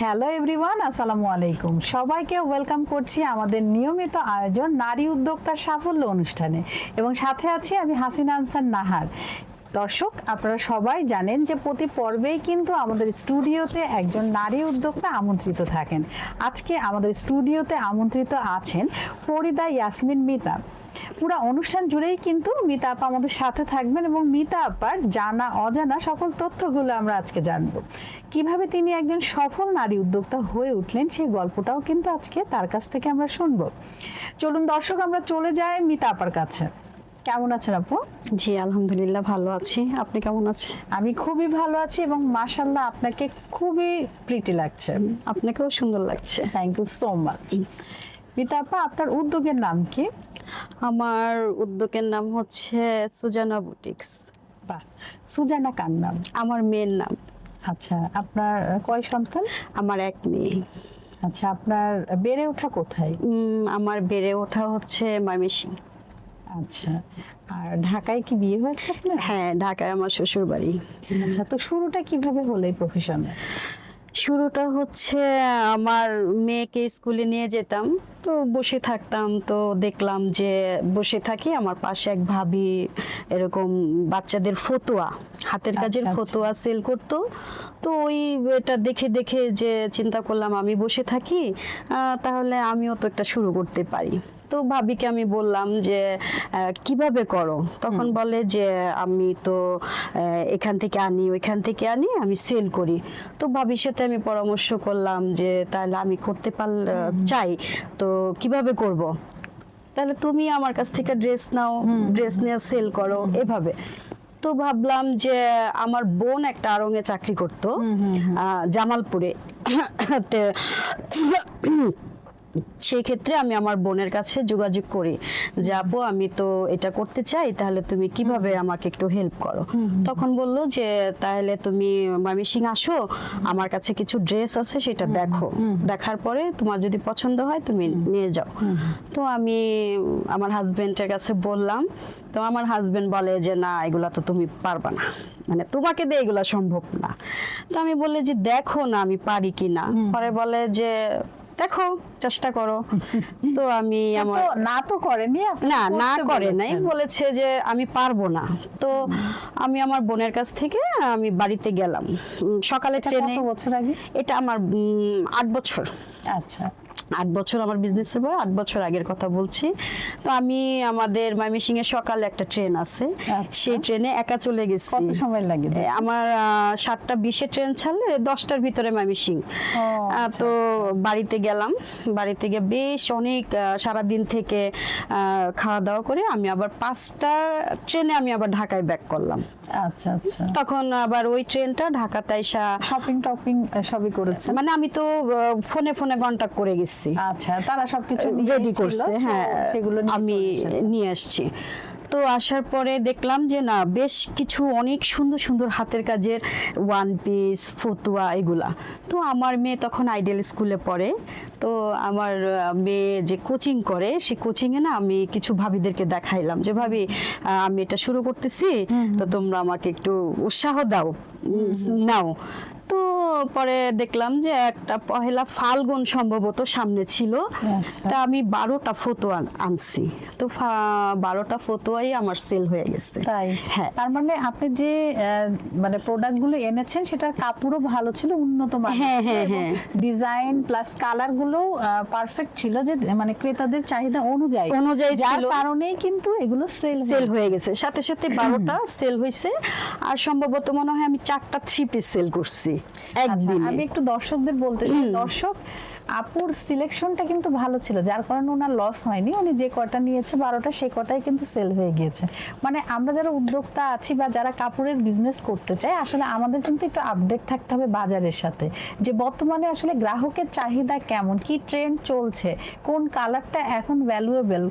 Hello everyone আসসালামু আলাইকুম সবাইকে ওয়েলকাম করছি আমাদের নিয়মিত আয়োজন নারী উদ্যোক্তার সাফল্য অনুষ্ঠানে। এবং সাথে আছি আমি হাসিনা আনসার নাহার। দর্শক, আপনারা সবাই জানেন যে প্রতি পর্বেই কিন্তু আমাদের স্টুডিওতে একজন নারী উদ্যোক্তা আমন্ত্রিত থাকেন। আজকে আমাদের স্টুডিওতে আমন্ত্রিত আছেন ফরিদা ইয়াসমিন মিতা। পুরো অনুষ্ঠান জুড়েই কিন্তু মিতা আপা আমাদের সাথে থাকবেন এবং মিতা আপার জানা, অজানা সকল তথ্যগুলো আমরা আজকে জানব। কীভাবে তিনি একজন সফল নারী উদ্যোক্তা হয়ে উঠলেন সেই গল্পটাও কিন্তু আজকে তার কাছ থেকে আমরা শুনব। চলুন দর্শক, আমরা চলে যাই মিতা আপার কাছে। কেমন আছেন আপু? জি আলহামদুলিল্লাহ ভালো আছি। আপনি কেমন আছেন? আমি খুবই ভালো আছি এবং মাশাল্লাহ আপনাকে খুবই প্রিটি লাগছে। আপনাকেও সুন্দর লাগছে। Thank you so much Mita আপা আপনার উদ্যোগের নাম কি? আমার উদ্যোগের নাম হচ্ছে সুজানা বুটিক্স। বাহ সুজানা কার নাম? আমার মেয়ের নাম। আচ্ছা আপনার কয় সন্তান? আমার এক মেয়ে। আচ্ছা আপনার বেড়ে ওঠা কোথায়? আমার বেড়ে ওঠা হচ্ছে ময়মেসিং আচ্ছা আর ঢাকায় কি বিয়ে হয়েছে আপনার? হ্যাঁ ঢাকায় আমার শ্বশুর বাড়ি আচ্ছা তো শুরুটা কীভাবে হলো এই প্রফেশনে শুরুটা হচ্ছে আমার মেয়েকে স্কুলে নিয়ে যেতাম তো বসে থাকতাম তো দেখলাম যে বসে থাকি আমার পাশে এক ভাবি এরকম বাচ্চাদের ফতুয়া হাতের কাজের। ফতুয়া সেল করতো। তো ওই এটা দেখে দেখে যে চিন্তা করলাম আমি বসে থাকি তাহলে আমিও তো একটা শুরু করতে পারি। তো ভাবিকে আমি বললাম যে কীভাবে করো? তখন বলে যে আমি তো এখান থেকে আনি ওইখান থেকে আনি আমি সেল করি। তো ভাবির সাথে আমি পরামর্শ করলাম যে তাহলে আমি করতে পার চাই। তো কীভাবে করব? তাহলে তুমি আমার কাছ থেকে ড্রেস নাও ড্রেস নিয়ে সেল করো এভাবে। তো ভাবলাম যে আমার বোন একটা আড়ঙে চাকরি করতো জামালপুরে। সেই ক্ষেত্রে আমি আমার বোনের কাছে যোগাযোগ করি যে আপু আমি তো এটা করতে চাই তাহলে তুমি কীভাবে আমাকে একটু হেল্প করো? তখন বলল যে তাহলে তুমি ময়মনসিং আসো আমার কাছে কিছু ড্রেস আছে সেটা দেখো। দেখার পরে তোমার যদি পছন্দ হয় তুমি নিয়ে যাও। তো আমি আমার হাজবেন্ডের কাছে বললাম তো আমার হাজবেন্ড বলে যে না এগুলা তো তুমি পারবা না। মানে তোমাকে দিয়ে এগুলা সম্ভব না। তো আমি বললে যে দেখো না আমি পারি কি না পরে বলে যে দেখো চেষ্টা করো। তো আমি আমার না তো করেনি না না করে নাই বলেছে যে আমি পারব না। তো আমি আমার বোনের কাছ থেকে আমি বাড়িতে গেলাম। সকালে এটা ট্রেনে বছর আগে? এটা আমার আট বছর। আচ্ছা। আট বছর আমার বিজনেসের পর আট বছর আগের কথা বলছি। তো আমি আমাদের ময়মনসিং এর সকালে একটা ট্রেন আছে। আচ্ছা। সেই ট্রেনে একা চলে গেছি। কত সময় লাগে? আমার সাতটা বিশে ট্রেন ছাড়লে দশটার ভিতরে ময়মনসিং আচ্ছা, তো বাড়িতে গেলাম। বাড়িতে গিয়ে বেশ অনেক সারাদিন থেকে খাওয়া দাওয়া করে আমি আবার পাঁচটা ট্রেনে আমি আবার ঢাকায় ব্যাক করলাম। আচ্ছা আচ্ছা। তখন আবার ওই ট্রেনটা ঢাকাতে আইসা শপিং টপিং সবই করেছে মানে আমি তো ফোনে ফোনে কন্টাক্ট করে গেছি। আচ্ছা তারা সবকিছু রেডি করছে হ্যাঁ সেগুলো আমি নিয়ে আসছি। তো আসার পরে দেখলাম যে না বেশ কিছু অনেক সুন্দর সুন্দর হাতের কাজের ওয়ান পিস ফতুয়া এগুলা। তো আমার মেয়ে তখন আইডিয়াল স্কুলে পড়ে। তো আমার মেয়ে যে কোচিং করে সেই কোচিংয়ে না আমি কিছু ভাবিদেরকে দেখাইলাম যে ভাবি আমি এটা শুরু করতেছি তো তোমরা আমাকে একটু উৎসাহ দাও নাও। তো পরে দেখলাম যে একটা পহেলা ফাল্গুন সম্ভবত সামনে ছিল। আচ্ছা। তা আমি বারোটা ফটো আন- আনছি। তো বারোটা ফটোয়াই আমার সেল হয়ে গেছে। তাই? হ্যাঁ। তার মানে আপনি যে মানে প্রোডাক্টগুলো এনেছেন সেটার কাপড়ও ভালো ছিল উন্নত মানের হ্যাঁ, হ্যাঁ, হ্যাঁ। ডিজাইন প্লাস কালারগুলো পারফেক্ট ছিল যে মানে ক্রেতাদের চাহিদা অনুযায়ী। অনুযায়ী যার কারণেই কিন্তু এগুলো সেল সেল হয়ে গেছে। সাথে সাথে বারোটা সেল হয়েছে। আর সম্ভবত মনে হয় আমি চারটা থ্রি পিস সেল করছি। একদিনে আমি একটু দর্শকদের বলতে চাই। দর্শক আপুর সিলেকশনটা কিন্তু ভালো ছিল যার কারণে ওনার লস হয়নি। উনি যে কটা নিয়েছে বারোটা সে কটাই কিন্তু সেল হয়ে গিয়েছে। মানে আমরা যারা উদ্যোক্তা আছি বা যারা কাপড়ের বিজনেস করতে চাই আসলে আমাদের কিন্তু একটু আপডেট থাকতে হবে বাজারের সাথে। যে বর্তমানে আসলে গ্রাহকের চাহিদা কেমন কি ট্রেন্ড চলছে কোন কালারটা এখন ভ্যালুয়েবল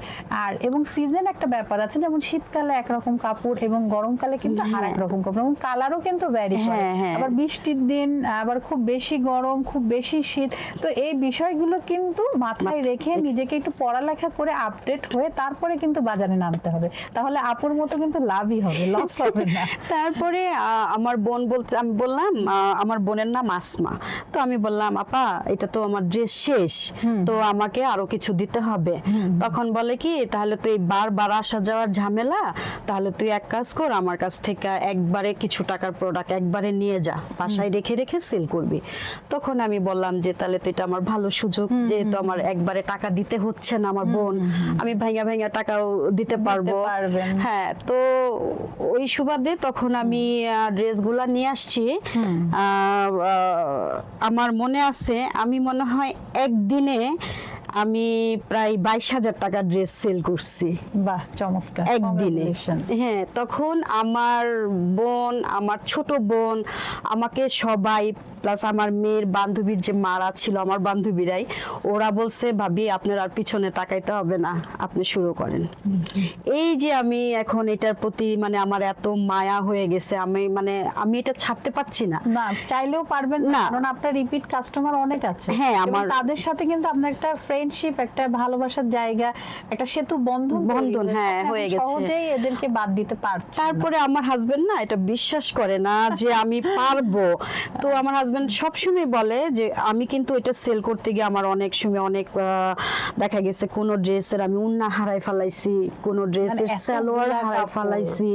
আর এবং সিজন একটা ব্যাপার আছে যেমন শীতকালে একরকম কাপড় এবং গরমকালে কিন্তু আর এক রকম কাপড় এবং কালারও কিন্তু ভ্যারি করে। হ্যাঁ। আবার বৃষ্টির দিন আবার খুব বেশি গরম খুব বেশি শীত তো এই বিষয়গুলো কিন্তু মাথায় রেখে নিজেকে একটু পড়ালেখা করে আপডেট হয়ে তারপরে কিন্তু বাজারে নামতে হবে। তাহলে আপুর মতো কিন্তু লাভই হবে লস হবে না। তারপরে আমার বোন বলতে আমি বললাম আমার বোনের নাম আসমা। তো আমি বললাম আপা এটা তো আমার ড্রেস শেষ তো আমাকে আরও কিছু দিতে হবে। তখন বলে কি তাহলে তুই বারবার আসা যাওয়ার ঝামেলা তাহলে তুই এক কাজ কর আমার কাছ থেকে একবারে কিছু টাকার প্রোডাক্ট একবারে নিয়ে যা বাসায় রেখে রেখে সেল করবি। তখন আমি বললাম যে তাহলে তো এটা আমার ভালো সুযোগ যেহেতু আমার একবারে টাকা দিতে হচ্ছে না আমার বোন। আমি ভাইয়া ভাইয়া টাকাও দিতে পারব। হ্যাঁ তো ওই সুবাদে তখন আমি ড্রেসগুলা নিয়ে আসছি। আমার মনে আছে আমি মনে হয় একদিনে আমি প্রায় বাইশ হাজার টাকা ড্রেস সেল করছি। বাহ চমৎকার। একদিনে. হ্যাঁ তখন আমার বোন আমার ছোট বোন আমাকে সবাই প্লাস আমার মেয়ের বান্ধবীর যে মারা ছিল আমার বান্ধবীরাই ওরা বলছে ভাবি আপনার আর পিছনে তাকাইতে হবে না আপনি শুরু করেন এই যে আমি এখন এটার প্রতি মানে আমার এত মায়া হয়ে গেছে আমি মানে আমি এটা ছাড়তে পারছি না না চাইলেও পারবেন না। কারণ আপনার রিপিট কাস্টমার অনেক আছে হ্যাঁ, আমার- তাদের সাথে কিন্তু আপনার একটা ফ্রেন্ডশিপ একটা ভালোবাসার জায়গা একটা সেতু বন্ধন বন্ধন, হ্যাঁ, হয়ে গেছে। সহজেই এদেরকে বাদ দিতে পারছেন না। তারপরে আমার হাজবেন্ড না এটা বিশ্বাস করে না যে আমি পারব তো আমার হাজবেন্ড সবসময় বলে যে আমি কিন্তু এটা সেল করতে গিয়ে আমার অনেক সময় অনেক দেখা গেছে কোন ড্রেসের আমি উন্না হারাই ফেলাইছি কোন ড্রেসের সালোয়ার হারাই। ফেলাইছি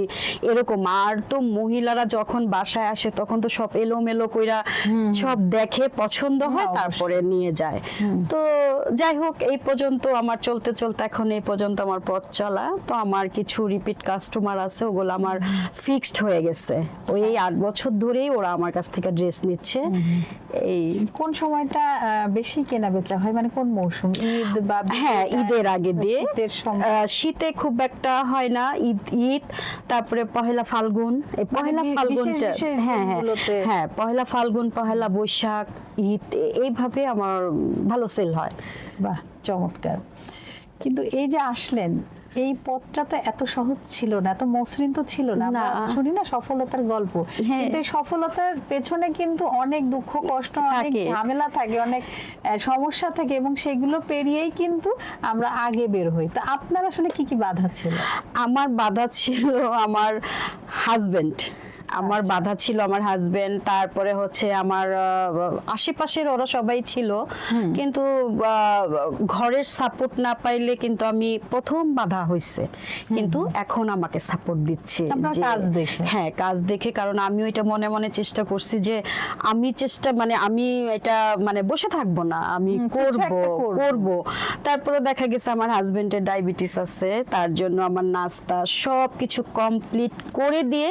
এরকম। আর তো মহিলারা যখন বাসায় আসে তখন তো সব এলোমেলো কইরা সব দেখে পছন্দ হয় তারপরে নিয়ে যায়। তো যাই হোক এই পর্যন্ত আমার চলতে চলতে এখন এই পর্যন্ত আমার পথ চলা। তো আমার কিছু রিপিট কাস্টমার আছে ওগুলো আমার ফিক্সড হয়ে গেছে। ওই আট বছর ধরেই ওরা আমার কাছ থেকে ড্রেস নিচ্ছে। এই কোন সময়টা বেশি কেনা বেচা হয়? মানে কোন মৌসুম? ঈদ বা হ্যাঁ ঈদের আগে দিয়ে শীতের সময়। শীতে খুব একটা হয় না ঈদ ঈদ তারপরে পহেলা ফাল্গুন। এই পহেলা ফাল্গুনটা বিশেষ বিশেষ হ্যাঁ হ্যাঁ হ্যাঁ পহেলা ফাল্গুন পহেলা বৈশাখ ঈদ এইভাবে আমার ভালো সেল হয়। বাহ চমৎকার। কিন্তু এই যে আসলেন এই পথটা তো এত সহজ ছিল না এত মসৃণ তো ছিল না। শুনি না সফলতার গল্প হ্যাঁ। কিন্তু সফলতার পেছনে কিন্তু অনেক দুঃখ কষ্ট অনেক। ঝামেলা থাকে অনেক সমস্যা থাকে এবং সেগুলো পেরিয়েই কিন্তু আমরা আগে বের হই তো আপনার আসলে কি কি বাধা ছিল আমার বাধা ছিল আমার হাজবেন্ড আমার আচ্ছা। বাধা ছিল আমার হাজবেন্ড তারপরে হচ্ছে আমার আশেপাশের ওরা সবাই ছিল। কিন্তু ঘরের সাপোর্ট না পাইলে কিন্তু আমি প্রথম বাধা হয়েছে কিন্তু এখন আমাকে সাপোর্ট দিচ্ছে কাজ দেখে। হ্যাঁ কাজ দেখে। কারণ আমিও এটা মনে মনে চেষ্টা করছি যে আমি চেষ্টা মানে আমি এটা মানে বসে থাকব না। আমি করব। করব। তারপরে দেখা গেছে আমার হাজবেন্ডের ডায়াবেটিস আছে। তার জন্য আমার নাস্তা সব কিছু কমপ্লিট করে দিয়ে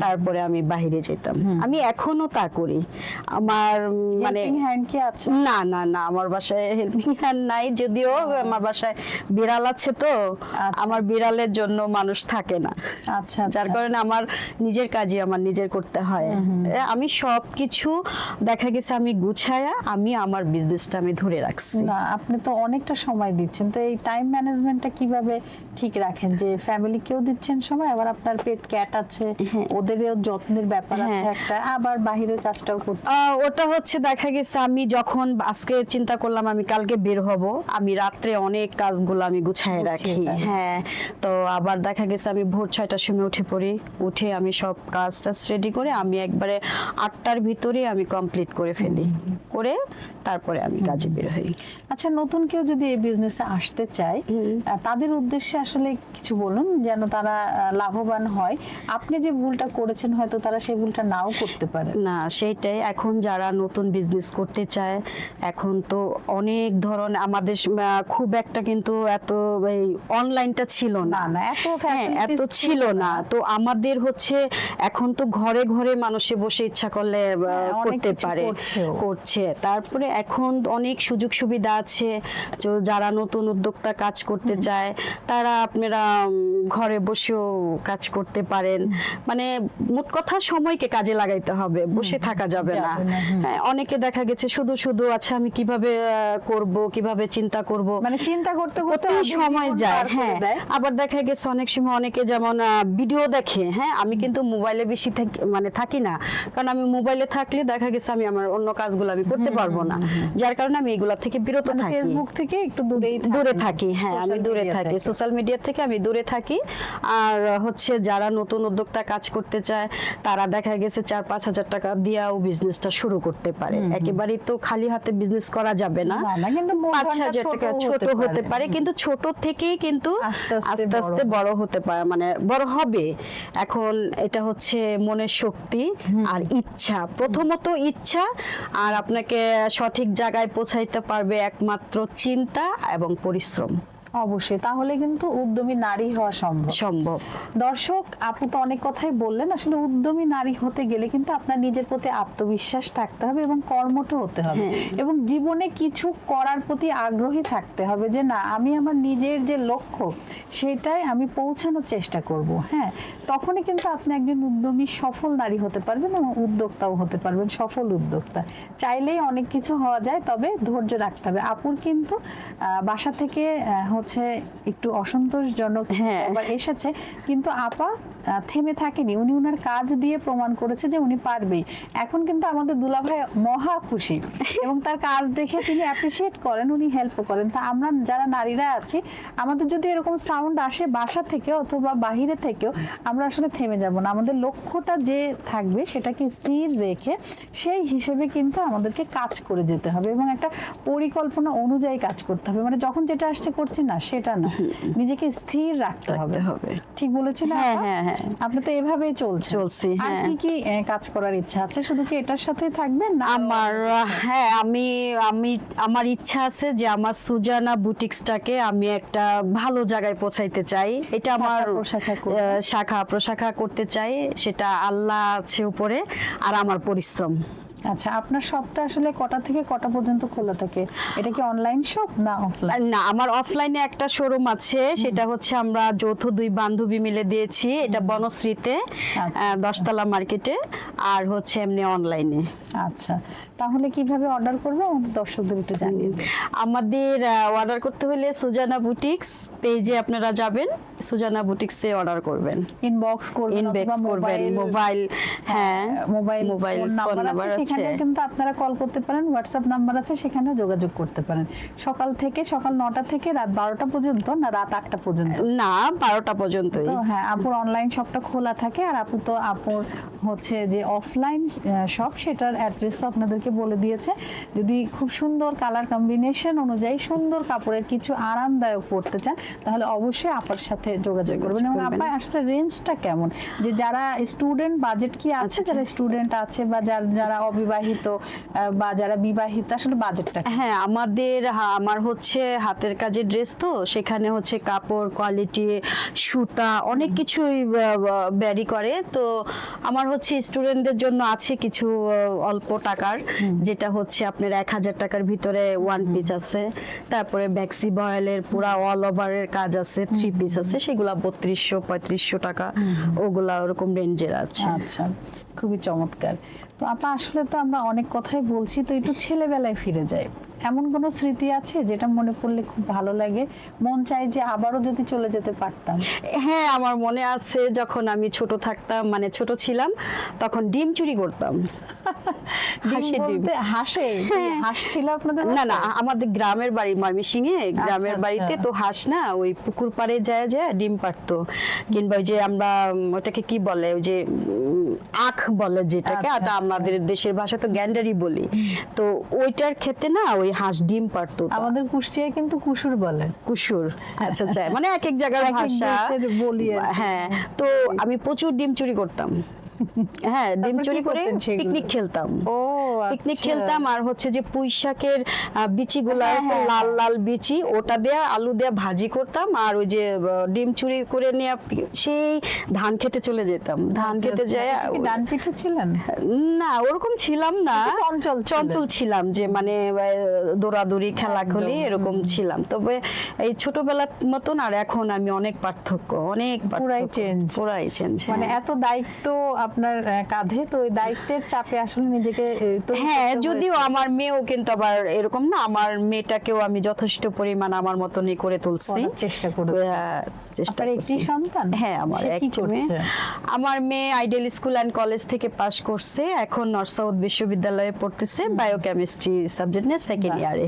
তারপরে আমি বাইরে যেতাম। আমি এখনও তা করি। আমার মানে হ্যান্ড কি আছে? না না না আমার বাসায় হেল্পিং হ্যান্ড নাই যদিও আমার বাসায় বিড়াল আছে তো। আচ্ছা। আমার বিড়ালের জন্য মানুষ থাকে না। আচ্ছা যার আচ্ছা। কারণে আমার নিজের কাজই আমার নিজের করতে হয়। আমি সব কিছু দেখা গেছে আমি গুছায়া আমি আমার বিজনেসটা আমি ধরে রাখছি। না আপনি তো অনেকটা সময় দিচ্ছেন। তো এই টাইম ম্যানেজমেন্টটা কীভাবে ঠিক রাখেন? যে ফ্যামিলি ফ্যামিলিকেও দিচ্ছেন সময় আবার আপনার পেট ক্যাট আছে হ্যাঁ। ওদেরও যত্নের ব্যাপার আছে হ্যাঁ। একটা আবার বাহিরের কাজটাও করতে ওটা হচ্ছে দেখা গেছে আমি যখন আজকে চিন্তা করলাম আমি কালকে বের হব আমি রাত্রে অনেক কাজগুলো আমি গুছায় রাখি হ্যাঁ। তো আবার দেখা গেছে আমি ভোর ছয়টার সময় উঠে পড়ি উঠে আমি সব কাজ টাজ রেডি করে আমি একবারে আটটার ভিতরে আমি কমপ্লিট করে ফেলি। করে তারপরে আমি কাজে বের হই। আচ্ছা নতুন কেউ যদি এই বিজনেসে আসতে চায় তাদের উদ্দেশ্যে আসলে কিছু বলুন যেন তারা লাভবান হয়। আপনি যে ভুলটা করেছেন হয়তো তারা সেই ভুলটা নাও করতে পারে। না সেইটাই। এখন যারা নতুন বিজনেস করতে চায় এখন তো অনেক ধরনের আমাদের খুব একটা কিন্তু এত এই অনলাইনটা ছিল না। না এত হ্যাঁ এত ছিল না। তো আমাদের হচ্ছে এখন তো ঘরে ঘরে মানুষে বসে ইচ্ছা করলে হ্যাঁ, করতে পারে। করছে। তারপরে এখন অনেক সুযোগ সুবিধা আছে। তো যারা নতুন উদ্যোক্তা কাজ করতে চায় তারা আপনারা ঘরে বসেও কাজ করতে পারেন। মানে মোট কথা সময়কে কাজে লাগাইতে হবে বসে থাকা যাবে না। হ্যাঁ, অনেকে দেখা গেছে শুধু শুধু আচ্ছা আমি কীভাবে করব কীভাবে চিন্তা করব? মানে চিন্তা করতে করতে সময় যায় হ্যাঁ। আবার দেখা গেছে অনেক সময় অনেকে যেমন ভিডিও দেখে হ্যাঁ আমি কিন্তু মোবাইলে বেশি থাকি- মানে থাকি না। কারণ আমি মোবাইলে থাকলে দেখা গেছে আমি আমার অন্য কাজগুলো আমি করতে পারব না। যার কারণে আমি এগুলা থেকে বিরত মানে থাকি। ফেসবুক থেকে একটু থাকেন। দূরে থাকি হ্যাঁ আমি দূরে থাকি সোশ্যাল মিডিয়া থেকে আমি দূরে থাকি। আর হচ্ছে যারা নতুন উদ্যোক্তা কাজ করতে চায় তারা দেখা গেছে চার পাঁচ হাজার টাকা দিয়েও বিজনেসটা শুরু করতে পারে। একেবারেই তো খালি হাতে বিজনেস করা যাবে না। কিন্তু পাঁচ হাজার টাকা ছোট হতে পারে। কিন্তু ছোট থেকেই কিন্তু আস্তে আস্তে। বড় হতে পারে মানে বড় হবে। এখন এটা হচ্ছে মনের শক্তি আর ইচ্ছা। প্রথমত ইচ্ছা আর আপনাকে সঠিক জায়গায় পৌঁছাইতে পারবে একমাত্র চিন্তা এবং পরিশ্রম। অবশ্যই। তাহলে কিন্তু উদ্যমী নারী হওয়া সম্ভব। সম্ভব। দর্শক আপু তো অনেক কথাই বললেন আসলে উদ্যমী নারী হতে গেলে কিন্তু আপনার নিজের প্রতি আত্মবিশ্বাস থাকতে হবে এবং কর্মঠ হতে হবে। হ্যাঁ। এবং জীবনে কিছু করার প্রতি আগ্রহী থাকতে হবে যে না আমি আমার নিজের যে লক্ষ্য সেটাই আমি পৌঁছানোর চেষ্টা করব। হ্যাঁ তখনই কিন্তু আপনি একজন উদ্যমী সফল নারী হতে পারবেন এবং উদ্যোক্তাও হতে পারবেন সফল উদ্যোক্তা। চাইলেই অনেক কিছু হওয়া যায় তবে ধৈর্য রাখতে হবে। আপুর কিন্তু বাসা থেকে হচ্ছে একটু অসন্তোষজনক হ্যাঁ। এসেছে। কিন্তু আপা থেমে থাকেনি। উনি উনার কাজ দিয়ে প্রমাণ করেছে যে উনি পারবেই। এখন কিন্তু আমাদের দুলাভাই মহা খুশি। এবং তার কাজ দেখে তিনি অ্যাপ্রিসিয়েট করেন উনি হেল্প করেন। তা আমরা যারা নারীরা আছি আমাদের যদি এরকম সাউন্ড আসে বাসা থেকে অথবা বাহিরে থেকেও আমরা আসলে থেমে যাব না। আমাদের লক্ষ্যটা যে থাকবে সেটাকে স্থির রেখে সেই হিসেবে কিন্তু আমাদেরকে কাজ করে যেতে হবে। এবং একটা পরিকল্পনা অনুযায়ী কাজ করতে হবে। মানে যখন যেটা আসছে করছি না সেটা না। নিজেকে স্থির রাখতে হবে। ঠিক বলেছেন হ্যাঁ, হ্যাঁ, হ্যাঁ। আপনি তো এভাবেই চলছে চলছি, আর হ্যাঁ। কি কি কাজ করার ইচ্ছা আছে? শুধু কি এটার সাথে থাকবেন না? আমার হ্যাঁ আমি আমি আমার ইচ্ছা আছে যে আমার সুজানা বুটিক্সটাকে আমি একটা ভালো জায়গায় পৌঁছাইতে চাই। এটা আমার শাখা প্রশাখা করতে চাই। সেটা আল্লাহ আছে উপরে আর আমার পরিশ্রম। আচ্ছা আপনার শপটা আসলে কটা থেকে কটা পর্যন্ত খোলা থাকে? এটা কি অনলাইন শপ না অফলাইন না আমার অফলাইনে একটা শোরুম আছে সেটা হচ্ছে আমরা যৌথ দুই বান্ধবী মিলে দিয়েছি এটা বনশ্রীতে আচ্ছা। দশতলা মার্কেটে আর হচ্ছে এমনি অনলাইনে আচ্ছা তাহলে কীভাবে অর্ডার করব? দর্শকদের একটু জানিয়ে আমাদের অর্ডার করতে হলে সুজানা বুটিক্স পেজে আপনারা যাবেন সুজানা বুটিক্সে অর্ডার করবেন। ইনবক্স করবেন ইনবেক্স করবেন মোবাইল হ্যাঁ মোবাইল মোবাইল ফোন নাম্বার আছে সেখানেও কিন্তু আপনারা কল করতে পারেন হোয়াটসঅ্যাপ নাম্বার আছে সেখানেও যোগাযোগ করতে পারেন। সকাল থেকে সকাল নটা থেকে রাত বারোটা পর্যন্ত না রাত আটটা পর্যন্ত? না বারোটা পর্যন্তই। তো হ্যাঁ আপুর অনলাইন শপটা খোলা থাকে আর আপু তো আপুর হচ্ছে যে অফলাইন শপ সেটার অ্যাড্রেসও আপনাদেরকে বলে দিয়েছে যদি খুব সুন্দর কালার কম্বিনেশন অনুযায়ী সুন্দর কাপড়ের কিছু আরামদায়ক পড়তে চান তাহলে অবশ্যই আপার সাথে যোগাযোগ করবেন এবং আপনার আসলে রেঞ্জটা কেমন? যে যারা স্টুডেন্ট বাজেট কি আছে আচ্ছা, যারা স্টুডেন্ট আছে বা যারা যারা অবিবাহিত বা যারা বিবাহিত আসলে বাজেটটা হ্যাঁ আমাদের আমার হচ্ছে হাতের কাজের ড্রেস তো সেখানে হচ্ছে কাপড় কোয়ালিটি সুতা অনেক কিছুই ব্যারি করে। তো আমার হচ্ছে স্টুডেন্টদের জন্য আছে কিছু অল্প টাকার। যেটা হচ্ছে আপনার এক হাজার টাকার ভিতরে ওয়ান পিস আছে তারপরে ব্যাক্সি বয়েলের পুরা অল ওভারের কাজ আছে থ্রি পিস আছে সেগুলা বত্রিশশো পঁয়ত্রিশশো টাকা ওগুলা ওরকম রেঞ্জের আছে। আচ্ছা খুবই চমৎকার। তো আপা আসলে তো আমরা অনেক কথাই বলছি তো একটু ছেলেবেলায় ফিরে যাই। এমন কোনো স্মৃতি আছে যেটা মনে পড়লে খুব ভালো লাগে? মন চাই যে আবারও যদি চলে যেতে পারতাম। হ্যাঁ আমার মনে আছে যখন আমি ছোট থাকতাম মানে ছোট ছিলাম তখন ডিম চুরি করতাম। হাসে? হ্যাঁ। হাঁস ছিল আপনাদের না না আমাদের গ্রামের বাড়ি ময়মনসিংহে। গ্রামের আচ্ছা। বাড়িতে তো হাঁস না ওই পুকুর পাড়ে যায় যায় ডিম পারতো কিংবা ওই যে আমরা ওটাকে কি বলে ওই যে আখ বলে যেটাকে আচ্ছা, আচ্ছা। আমাদের দেশের ভাষা তো গ্যান্ডারি বলি। তো ওইটার ক্ষেত্রে না ওই হাঁস ডিম পারতো আমাদের কুষ্টিয়ায় কিন্তু কুসুর বলে। কুসুর আচ্ছা আচ্ছা। মানে এক এক জায়গার ভাষা। বলি হ্যাঁ তো আমি প্রচুর ডিম চুরি করতাম। হ্যাঁ ডিম চুরি করে পিকনিক খেলতাম। ও পিকনিক আচ্ছা। খেলতাম আর হচ্ছে যে পুঁই শাকের বিচিগুলো হ্যাঁ, হ্যাঁ, লাল হ্যাঁ। লাল বিচি ওটা দিয়ে আলু দিয়ে ভাজি করতাম আর ওই যে ডিম চুরি করে নিয়ে সেই ধান খেতে চলে যেতাম ধান আচ্ছা, খেতে আচ্ছা। যায় ডান পিঠে ছিলেন না ওরকম ছিলাম না চঞ্চল চঞ্চল ছিলাম যে মানে দৌড়াদৌড়ি খেলাখেলি এরকম ছিলাম তবে এই ছোটবেলার মতন আর এখন আমি অনেক পার্থক্য অনেক পুরাই change। পুরাই চেঞ্জ মানে এত দায়িত্ব আপনার কাঁধে তো ওই দায়িত্বের চাপে আসলে নিজেকে হ্যাঁ যদিও আমার মেয়েও কিন্তু আবার এরকম না আমার মেয়েটাকেও আমি যথেষ্ট পরিমাণ আমার মতনই করে তুলছি। চেষ্টা করে আহ, চেষ্টা একটি সন্তান? হ্যাঁ আমার একটি মেয়ে। আমার মেয়ে আইডিয়াল স্কুল অ্যান্ড কলেজ থেকে পাশ করছে এখন নর্থ সাউথ বিশ্ববিদ্যালয়ে পড়তেছে বায়োকেমিস্ট্রি সাবজেক্ট নিয়ে সেকেন্ড ইয়ারে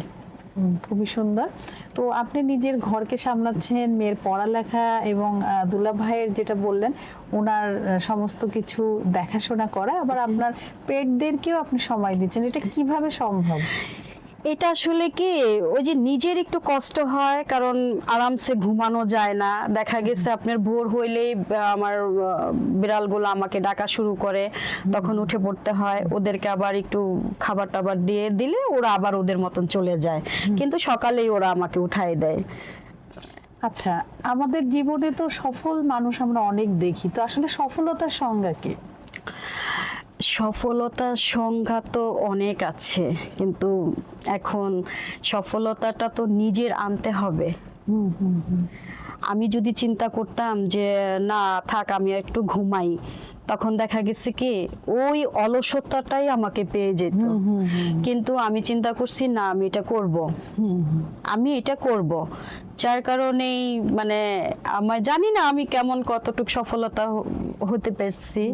খুবই সুন্দর। তো আপনি নিজের ঘরকে সামলাচ্ছেন, মেয়ের পড়ালেখা এবং দুলা ভাইয়ের যেটা বললেন ওনার সমস্ত কিছু দেখাশোনা করা, আবার আপনার পেটদেরকেও আপনি সময় দিচ্ছেন। এটা কীভাবে সম্ভব? এটা আসলে কি ওই যে নিজের একটু কষ্ট হয় কারণ আরামসে ঘুমানো যায় না। দেখা গেছে আপনার ভোর হইলেই আমার বিড়ালগুলো আমাকে ডাকা শুরু করে। তখন উঠে পড়তে হয় ওদেরকে আবার একটু খাবার টাবার দিয়ে দিলে ওরা আবার ওদের মতন চলে যায়। কিন্তু সকালেই ওরা আমাকে উঠাই দেয়। আচ্ছা আমাদের জীবনে তো সফল মানুষ আমরা অনেক দেখি। তো আসলে সফলতার সংজ্ঞা কি? সফলতার সংখ্যা তো অনেক আছে কিন্তু এখন সফলতাটা তো নিজের আনতে হবে। আমি যদি চিন্তা করতাম যে না থাক আমি একটু ঘুমাই। তখন দেখা গেছে কি ওই অলসতাটাই আমাকে পেয়ে যেত। কিন্তু আমি চিন্তা করছি না আমি এটা করব। আমি এটা করব। যার কারণেই মানে আমার জানি না আমি কেমন কতটুকু সফলতা হতে পেরেছি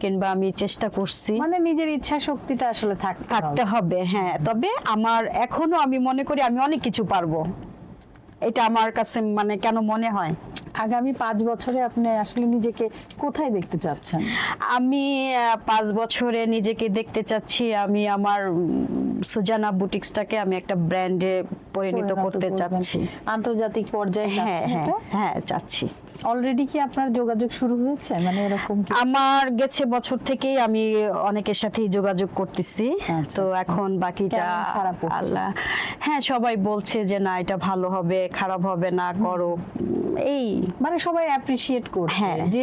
কিংবা আমি চেষ্টা করছি। মানে নিজের ইচ্ছা শক্তিটা আসলে থাকতে হবে হ্যাঁ। তবে আমার এখনও আমি মনে করি আমি অনেক কিছু পারব। এটা আমার কাছে মানে কেন মনে হয়? আগামী পাঁচ বছরে আপনি আসলে নিজেকে কোথায় দেখতে চাচ্ছেন? আমি পাঁচ বছরে নিজেকে দেখতে চাচ্ছি আমি আমার সুজানা বুটিক্সটাকে আমি একটা ব্র্যান্ডে পরিণত করতে চাচ্ছি। আন্তর্জাতিক পর্যায়ে হ্যাঁ হ্যাঁ হ্যাঁ চাচ্ছি অলরেডি কি আপনার যোগাযোগ শুরু হয়েছে? মানে এরকম আমার গেছে বছর থেকেই আমি অনেকের সাথেই যোগাযোগ করতেছি। আচ্ছা। তো এখন বাকিটা আল্লাহ হ্যাঁ সবাই বলছে যে না এটা ভালো হবে খারাপ হবে না করো। এই মানে সবাই অ্যাপ্রিশিয়েট করছে হ্যাঁ। যে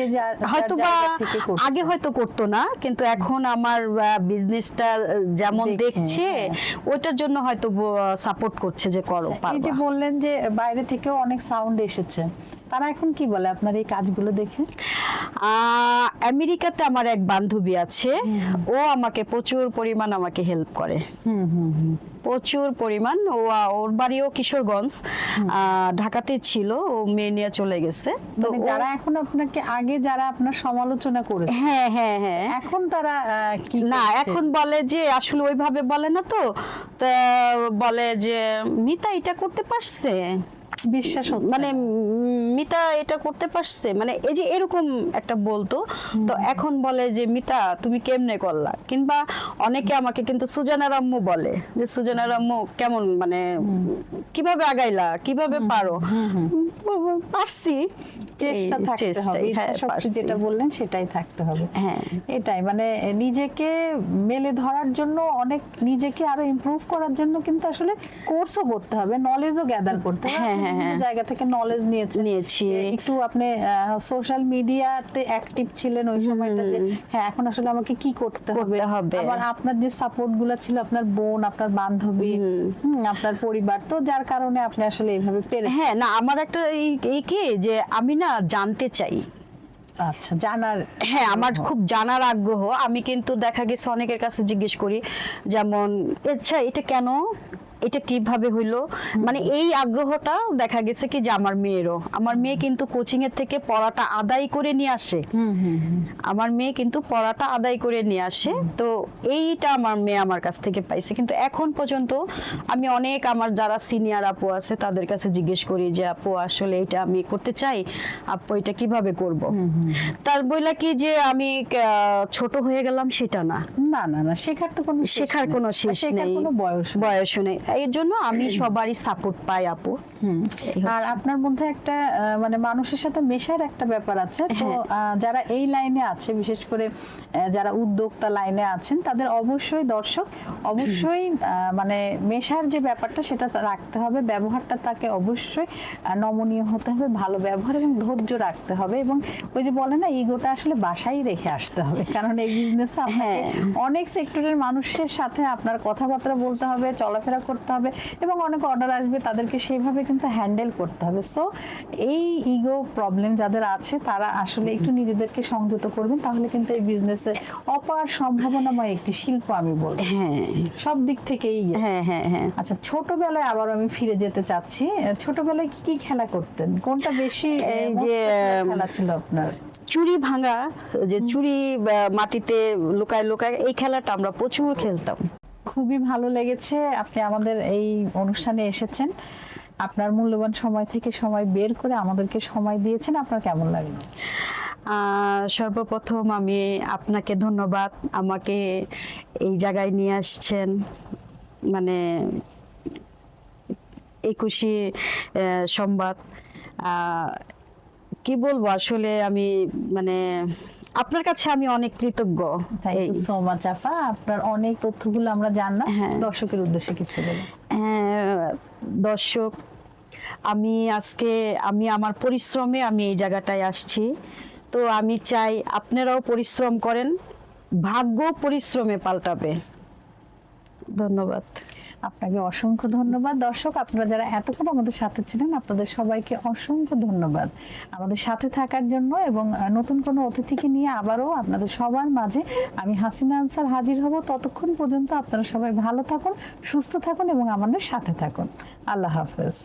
হয়তো বা আগে হয়তো করতো না কিন্তু এখন আমার বিজনেসটা যেমন দেখছে হ্যাঁ। আচ্ছা, ওইটার জন্য হয়তো সাপোর্ট করছে যে করো এই যে বললেন যে বাইরে থেকেও অনেক সাউন্ড এসেছে তারা এখন কি বলে আপনার এই কাজগুলো দেখে? আমেরিকাতে আমার এক বান্ধবী আছে। ও আমাকে প্রচুর পরিমাণ আমাকে হেল্প করে। হুম হুম হুম। প্রচুর পরিমাণ। ও ওর বাড়িও কিশোরগঞ্জ। ঢাকাতে ছিল। ও মেয়ে নিয়ে চলে গেছে। তো মানে যারা এখন আপনাকে আগে যারা আপনার সমালোচনা করেছে হ্যাঁ হ্যাঁ হ্যাঁ। এখন তারা কি না এখন বলে যে আসলে ওইভাবে বলে না তো। বলে যে মিতা এটা করতে পারছে? বিশ্বাস মানে মিতা এটা করতে পারছে? মানে এই যে এরকম একটা বলতো তো এখন বলে যে মিতা তুমি কেমনে করলা? কিংবা অনেকে আমাকে কিন্তু সুজানার আম্মু বলে যে সুজানার আম্মু কেমন মানে কীভাবে আগাইলা? কীভাবে পারো? পারছি। চেষ্টা থাকতে হবে। হ্যাঁ। যেটা বললেন সেটাই থাকতে হবে। হ্যাঁ। এটাই মানে নিজেকে মেলে ধরার জন্য অনেক নিজেকে আরও ইমপ্রুভ করার জন্য কিন্তু আসলে কোর্সও করতে হবে নলেজও গ্যাদার করতে হবে। হ্যাঁ, হ্যাঁ, হ্যাঁ। জায়গা থেকে নলেজ নিয়েছি। যে একটু আপনি সোশ্যাল মিডিয়াতে অ্যাক্টিভ ছিলেন ওই সময়টা যে হ্যাঁ এখন আসলে আমাকে কি করতে হবে? আবার আপনার যে সাপোর্টগুলো ছিল আপনার বোন আপনার বান্ধবী আপনার পরিবার তো যার কারণে আপনি আসলে এইভাবে পেরে হ্যাঁ না আমার একটা এই এই কি যে আমি না জানতে চাই। আচ্ছা জানার হ্যাঁ আমার খুব জানার আগ্রহ। আমি কিন্তু দেখা গেছে অনেকের কাছে জিজ্ঞেস করি যেমন আচ্ছা এটা কেন? এটা কীভাবে হইল? মানে এই আগ্রহটা দেখা গেছে কি যে আমার মেয়েরও। আমার মেয়ে কিন্তু কোচিং এর থেকে পড়াটা আদায় করে নিয়ে আসে। আমার মেয়ে কিন্তু পড়াটা আদায় করে নিয়ে আসে। তো এইটা আমার মেয়ে আমার কাছ থেকে পাইছে। কিন্তু এখন পর্যন্ত আমি অনেক আমার যারা সিনিয়র আপু আছে তাদের কাছে জিজ্ঞেস করি যে আপু আসলে এটা আমি করতে চাই? আপু এটা কীভাবে করব? তার বইলা কি যে আমি ছোট হয়ে গেলাম সেটা না। না না না শেখার তো কোনো শেখার কোনো শেষ নেই। কোনো বয়স। বয়স নেই। এর জন্য আমি সবারই সাপোর্ট পাই আপু। আর আপনার মধ্যে একটা মানে মানুষের সাথে মেশার একটা ব্যাপার আছে তো হ্যাঁ। যারা এই লাইনে আছে বিশেষ করে যারা উদ্যোক্তা লাইনে আছেন তাদের অবশ্যই দর্শক অবশ্যই মানে মেশার যে ব্যাপারটা সেটা রাখতে হবে ব্যবহারটা তাকে অবশ্যই নমনীয় হতে হবে ভালো ব্যবহার এবং ধৈর্য রাখতে হবে এবং ওই যে বলে না ইগোটা আসলে বাসায় রেখে আসতে হবে কারণ এই বিজনেসে আপনাকে হ্যাঁ। অনেক সেক্টরের মানুষের সাথে আপনার কথাবার্তা বলতে হবে চলাফেরা করতে হবে এবং অনেক অর্ডার আসবে তাদেরকে সেইভাবে কিন্তু হ্যান্ডেল করতে হবে। সো এই ইগো প্রবলেম যাদের আছে তারা আসলে একটু নিজেদেরকে সংযত করবেন তাহলে কিন্তু এই বিজনেসে অপার সম্ভাবনাময় একটি শিল্প আমি বলব। হ্যাঁ। সব দিক থেকেই হ্যাঁ হ্যাঁ হ্যাঁ। আচ্ছা ছোটবেলায় আবার আমি ফিরে যেতে চাচ্ছি। ছোটবেলায় কি কি খেলা করতেন? কোনটা বেশি এই যে, খেলা ছিল আপনার? চুরি ভাঙা যে চুরি মাটিতে লুকায় লুকায় এই খেলাটা আমরা প্রচুর খেলতাম। খুবই ভালো লেগেছে। আপনি আমাদের এই অনুষ্ঠানে এসেছেন। আপনার মূল্যবান সময় থেকে সময় বের করে আমাদেরকে সময় দিয়েছেন। আপনার কেমন লাগল? সর্বপ্রথম আমি আপনাকে ধন্যবাদ। আমাকে এই জায়গায় নিয়ে আসছেন। মানে একুশে সংবাদ। কি বলব? আসলে আমি মানে আপনার কাছে আমি অনেক কৃতজ্ঞ। থ্যাংক এই ইউ সো মাচ আপা। আপনার অনেক তথ্যগুলো আমরা জানলাম। হ্যাঁ। দর্শকের উদ্দেশ্যে কিছু বলুন। হ্যাঁ, দর্শক আমি আজকে আমি আমার পরিশ্রমে আমি এই জায়গাটায় আসছি। তো আমি চাই আপনারাও পরিশ্রম করেন ভাগ্য পরিশ্রমে পাল্টাবে। ধন্যবাদ। আপনাকে অসংখ্য ধন্যবাদ। দর্শক, আপনারা যারা এতক্ষণ আমাদের সাথে ছিলেন, আপনাদের সবাইকে অসংখ্য ধন্যবাদ। আমাদের সাথে থাকার জন্য এবং নতুন কোনো অতিথিকে নিয়ে আবারও আপনাদের সবার মাঝে আমি হাসিনা আনসার হাজির হব। ততক্ষণ পর্যন্ত আপনারা সবাই ভালো থাকুন, সুস্থ থাকুন এবং আমাদের সাথে থাকুন। আল্লাহ হাফেজ।